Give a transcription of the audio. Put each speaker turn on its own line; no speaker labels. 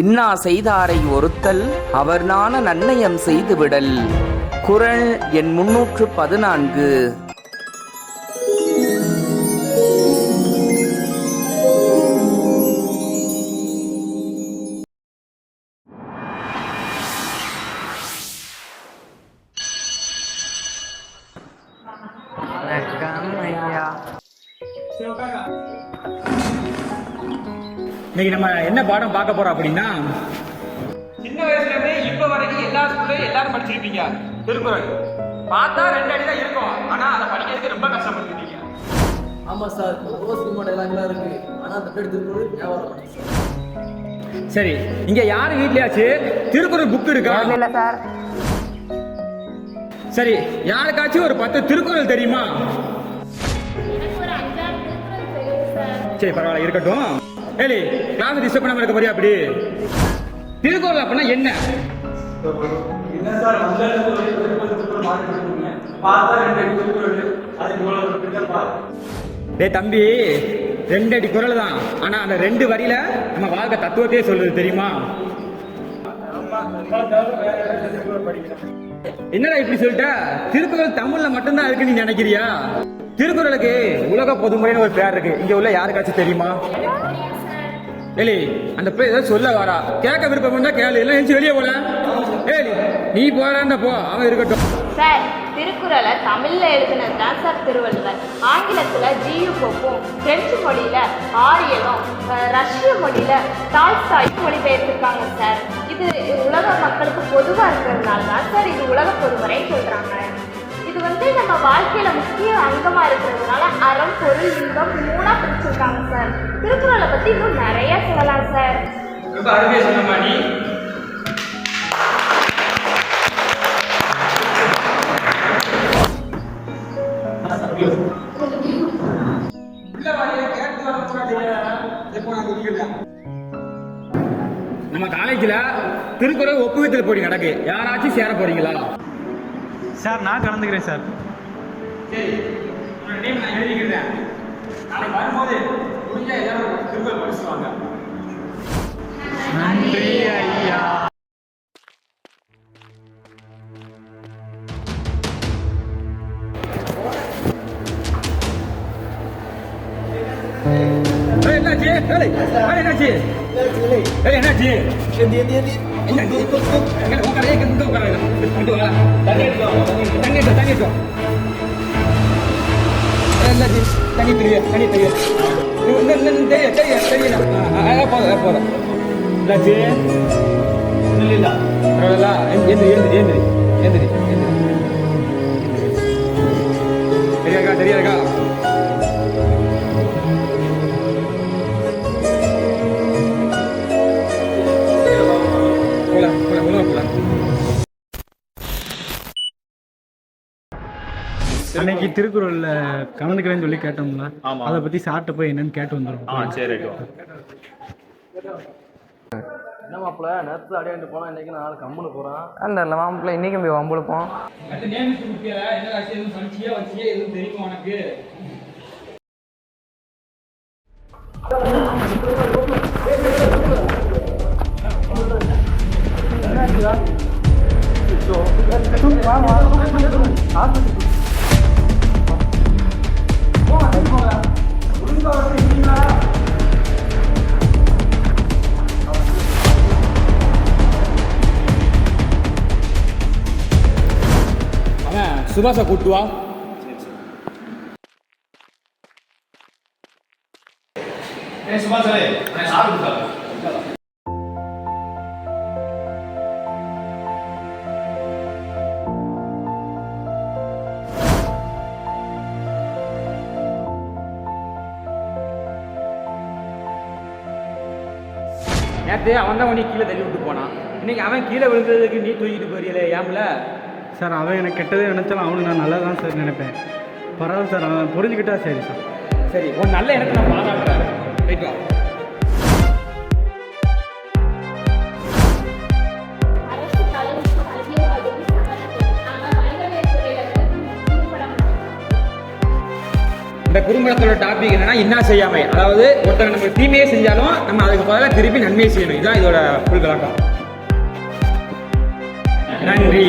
இன்னா செய்தாரை ஒருத்தல் அவர் நாண நன்னயம் செய்துவிடல். குரல் என் முன்னூற்று பதினான்கு.
இன்னைக்கு நம்ம என்ன பாடம் பார்க்க போறோம் அப்படின்னா
சின்ன வயசுல இருந்தே இப்ப வரைக்கும் எல்லா ஸ்கூல்லையும் எல்லாரும் படிச்சிருப்பீங்க. திருக்குறள். பார்த்தா ரெண்டு அடி தான் இருக்கும். ஆனா அதை படிக்கிறதுக்கு ரொம்ப கஷ்டப்பட்டுருக்கீங்க.
ஆமா சார். ரொம்ப சினிமா டைலாக்லாம் இருக்கு. ஆனா அந்த பேர் திருக்குறள் ஞாபகம் சார்.
இங்க யார் வீட்லயாச்சு திருக்குறள் புக் இருக்கா?
இல்ல சார்?
சரி யாருக்காச்சும் ஒரு பத்து திருக்குறள் தெரியுமா?
சரி
பரவாயில்ல இருக்கட்டும். ஏலி கிளாஸ் டிஸ்டர்ப் பண்ணாம இருக்க போறியா அப்படி? திருக்குறள் அப்படின்னா என்ன? டேய் தம்பி ரெண்டு அடி குறள் தான். ஆனா அந்த ரெண்டு வரியில நம்ம வாழ்க்கை தத்துவத்தையே சொல்லுது தெரியுமா? என்னடா இப்படி சொல்லிட்ட? திருக்குறள் தமிழ்ல மட்டும்தான் இருக்கு நீ நினைக்கிறியா? திருக்குறளுக்கு உலக பொதுமுறைன்னு ஒரு பேர் இருக்கு. இங்க உள்ள யாருக்காச்சும் தெரியுமா? ஏலி அந்த பேர் ஏதாவது சொல்ல வரா கேட்க விருப்பம் இருந்தா கேளு எல்லாம் எழுந்து வெளியே போல ஏலி நீ போறாண்ட போ. அவன் இருக்கட்டும்.
சார் திருக்குறளை தமிழ்ல எழுதினது தான் சார் திருவள்ளுவர். ஆங்கிலத்துல ஜியு போப்பும் பிரெஞ்சு மொழியில ஆரியலும் ரஷ்ய மொழியில டால்ஸ்டாயும் மொழிபெயர்த்திருக்காங்க சார். இது உலக மக்களுக்கு பொதுவா இருக்கிறதுனால தான் சார் இது உலக பொதுவரை சொல்றாங்க. இது வந்து நம்ம வாழ்க்கையில முக்கிய அங்கமா இருக்கிறதுனால அறம் பொருள் இன்பம் மூணா பிரிச்சிருக்காங்க சார். திருக்குறளை
ரொம்ப அருமையா சொன்னமா நீ
நம்ம காலேஜ்ல திருக்குறள் ஒப்புவித்தல் போட்டி நடக்கு. யாராச்சும் சேர போறீங்களா?
சார் நான் கலந்துக்கிறேன் சார்.
சரி உன்னோட நேம் நான் எழுதிக்கிறேன். நாளைக்கு வரும்போது முடிஞ்சா எல்லாரும் திருக்குறள் படிச்சுட்டு
என்னாச்சு ஏய், என்னாச்சு என்னாச்சு
ஏந்தி, ஏந்தி,
அன்னைக்கு திருக்குறள்ல கலந்துக்கிறேன்னு சொல்லி கேட்டோம்ல அதை பத்தி சார்ட்ட போய் என்னன்னு கேட்டு வந்துடும்
என்ன மாப்பிள்ள நேரத்து அடையாண்டு போனா இன்னைக்கு நாலு கம்முன்னு போறான்.
அந்த இல்லை மாப்பிள்ள இன்னைக்கும் போய் வம்புழுப்போம்
அடுத்து நேமிச்சு சுபாஷை கூட்டு வா. நேற்று அவன் தான் உன்னை கீழே தள்ளி விட்டு போனான். இன்னைக்கு அவன் கீழே விழுந்ததுக்கு நீ தூக்கிட்டு போறீங்களே ஏம்ல
சார் அவன் எனக்கு கெட்டதே நினைச்சாலும் அவனுக்கு நான் நல்லா தான் சார் நினைப்பேன். பரவாயில்ல சார் அவன் புரிஞ்சுக்கிட்டா சரி சார்.
சரி உன் நல்ல எனக்கு நான் பாராட்டுறேன். ரைட் வா. இந்த குறும்படத்தோட டாபிக் என்னன்னா என்ன செய்யாமை. அதாவது ஒருத்தர் நம்ம தீமையே செஞ்சாலும் நம்ம அதுக்கு பதிலாக திருப்பி நன்மையை செய்யணும். இதுதான் இதோட புல் விளக்கம். நன்றி.